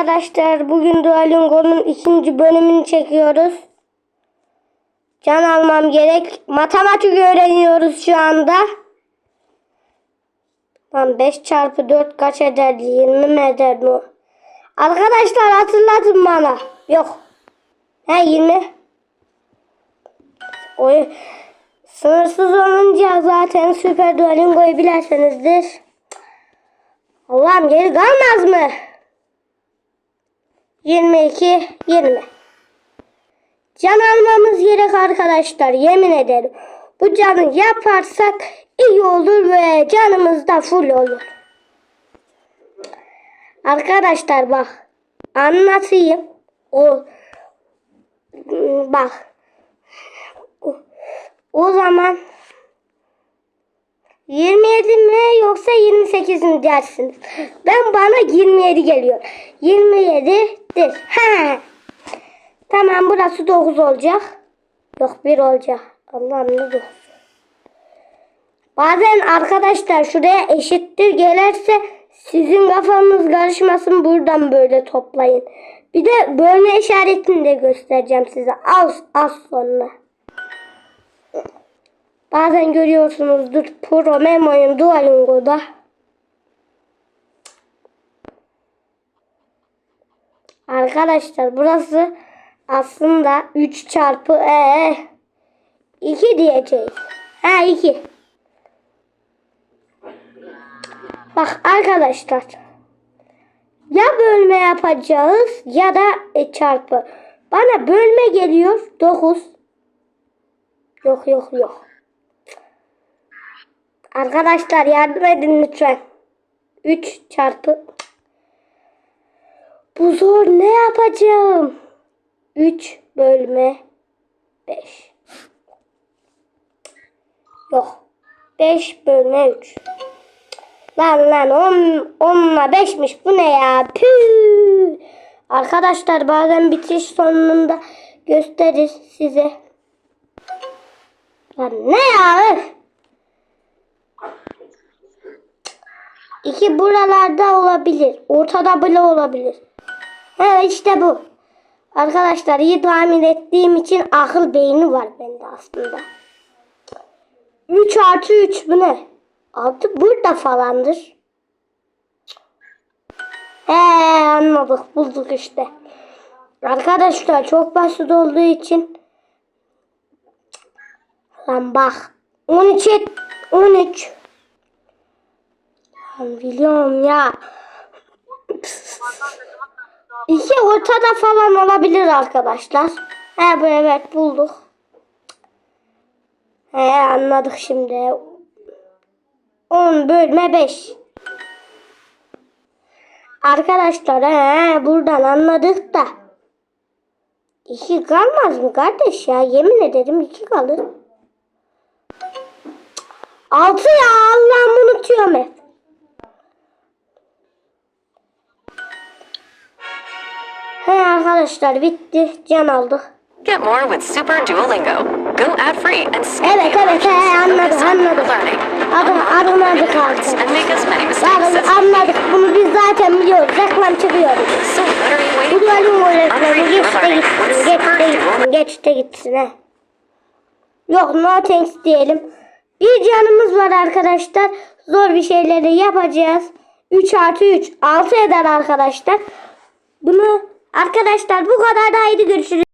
Arkadaşlar bugün Duolingo'nun ikinci bölümünü çekiyoruz. Can almam gerek. Matematik öğreniyoruz şu anda. Lan 5 çarpı 4 kaç eder? 20 mi eder mi? Arkadaşlar hatırlatın bana. Yok. He 20. Oy. Sınırsız olunca zaten Süper Duolingo'yu bilirsinizdir. Allah'ım geri kalmaz mı? 22, 20. Can almamız gerek arkadaşlar yemin ederim. Bu canı yaparsak iyi olur ve canımız da full olur. Arkadaşlar bak anlatayım. O bak o, zaman 27 mi yoksa 28 mi dersiniz? Ben bana 27 geliyor. 27'dir. Ha. Tamam burası 9 olacak. Yok 1 olacak. Allah'ım ne 9. Bazen arkadaşlar şuraya eşittir gelirse sizin kafanız karışmasın buradan böyle toplayın. Bir de bölme işaretini de göstereceğim size az az sonra. Bazen görüyorsunuzdur Pro Memo'yum Duolingo'da. Arkadaşlar burası aslında 3 çarpı e 2 diyeceğiz. Ha 2. Bak arkadaşlar. Ya bölme yapacağız ya da e, çarpı. Bana bölme geliyor 9. Yok yok yok. Arkadaşlar yardım edin lütfen. 3 çarpı. Bu zor ne yapacağım? 3 bölme 5. Yok. 5 bölme 3. Lan lan 10 10'la 5'miş bu ne ya? Püh. Arkadaşlar bazen bitiş sonunda gösterir size. Lan ne ya? Öf. İki buralarda olabilir. Ortada bile olabilir. He işte bu. Arkadaşlar iyi tahmin ettiğim için akıl beyni var bende aslında. 3 artı 3 bu ne? 6 burada falandır. He anladık bulduk işte. Arkadaşlar çok basit olduğu için Lan bak 13 13 Lan biliyorum ya. İki ortada falan olabilir arkadaşlar. He evet bulduk. He anladık şimdi. 10 bölme 5. Arkadaşlar he buradan anladık da. İki kalmaz mı kardeş ya? Yemin ederim iki kalır. Altı ya Allah'ım arkadaşlar bitti. Can aldık. Get more with Super Duolingo. Go ad-free and skip Evet evet he anladık anladık. learning. Adı, Unlock anladık artık. and make as many mistakes Anladık. Bunu biz zaten biliyoruz. Reklam çıkıyor. So what are you waiting Unfree geç de gitsin. Geç de gitsin. Geç de gitsin he. Yok no thanks diyelim. Bir canımız var arkadaşlar. Zor bir şeyleri yapacağız. 3 artı 3 6 eder arkadaşlar. Bunu arkadaşlar bu kadar da haydi görüşürüz.